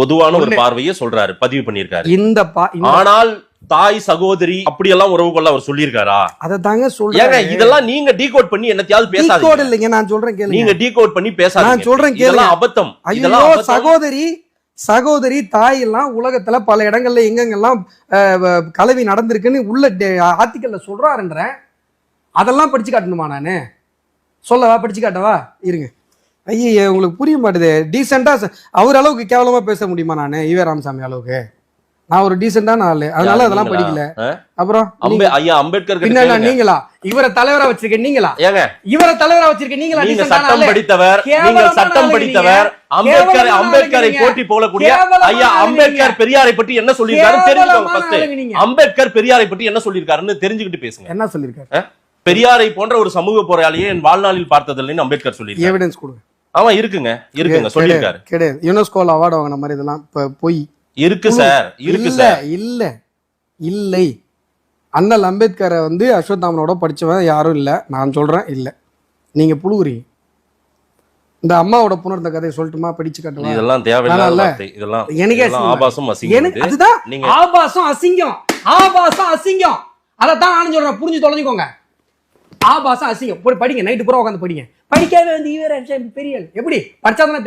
பொதுவான ஒரு பார்வையை சொல்றாரு பதிவு பண்ணியிருக்காரு. இந்த ஆனால் தாய் சகோதரி அப்படியெல்லாம் உறவு கொள்ள அவர் சொல்லியிருக்காரா? அதை தாங்க சொல்றேன் இதெல்லாம் நீங்க டீகோட் பண்ணி என்னத்தையாவது பேசாதீங்க. இல்லைங்க நான் சொல்றேன் கேளுங்க. நீங்க டீகோட் பண்ணி பேசாதீங்க. நான் சொல்றேன் இதெல்லாம் கேளுங்க. அபத்தம். ஐயோ இதெல்லாம். சகோதரி சகோதரி தாய் எல்லாம் உலகத்துல பல இடங்கள்ல எங்கெங்கெல்லாம் கலவி நடந்திருக்குன்னு உள்ள ஆர்டிக்கல்ல சொல்றாருன்றேன். அதெல்லாம் படிச்சு காட்டணுமா நானு? சொல்லவா? படிச்சு காட்டவா? இருங்க. ஐயே உங்களுக்கு புரிய மாட்டுது டீசெண்டா அவர் அளவுக்கு கேவலமா பேச முடியுமா நானு? ஈவே ராமசாமி அளவுக்கு. நான் ஒரு டீசெண்டான ஆளு. அதனால அதெல்லாம்? படிக்கல? அப்புறம் ஐயா அம்பேத்கர் கிட்ட பின்ன கேளுங்க. நீங்களா? இவரை தலைவரா வச்சிருக்க நீங்களா? ஏங்க. இவரை தலைவரா வச்சிருக்க நீங்களா? நீங்க சட்டம்? படித்தவர் நீங்கள் சட்டம் படித்தவர் நீங்க. அம்பேத்கர் அம்பேத்கரை போட்டி போகக்கூடிய ஐயா அம்பேத்கர் நீங்க. பெரியாரை பற்றி என்ன சொல்லியிருக்காரு? தெரிஞ்சுக்கோங்க நீங்க. அம்பேத்கர் பெரியாரை பற்றி என்ன சொல்லியிருக்காருன்னு தெரிஞ்சுக்கிட்டு பேசுங்க. என்ன சொல்லிருக்காரு பெரியாரை போன்ற ஒரு சமூக போராளியை என் வாழ்நாளில் பார்த்ததில்லைன்னு அம்பேத்கர் சொல்லியிருக்காரு. எவிடன்ஸ் கொடுங்க. ஆமா இருக்குங்க. இருக்குங்க. சொல்லியிருக்காரு. கிடையாது யுனெஸ்கோல அவார்டு வாங்கின மாதிரி இதெல்லாம் இப்ப பொய். இருக்கு சார். இருக்கு சார். இல்ல. இல்லை. அண்ணல் அம்பேத்கரை வந்து அஸ்வத்தாமனோட படிச்சவன் யாரும் இல்ல. நான் சொல்றேன் இல்ல. நீங்க புழுகுறீங்க. இந்த அம்மாவோட புணர்ந்த கதையை சொல்லட்டுமா? படிச்சு காட்டுவா இதெல்லாம். வார்த்தை. இதெல்லாம் எனக்கே ஆபாசம் எனக்கு அசிங்கம் அதுதான். நீங்க ஆபாசம் அசிங்கம். ஆபாசம் அசிங்கம். அதைத்தான் நானும் சொல்றேன். புரிஞ்சு தொலைஞ்சுக்கோங்க. ஆபாசம் அசிங்கம். போய் படிங்க. நைட்டு பூரா உட்காந்து படிங்க. படிக்காத வந்து ஈவர பெரிய ஆள். எப்படி படிச்சாதானே தெரியும்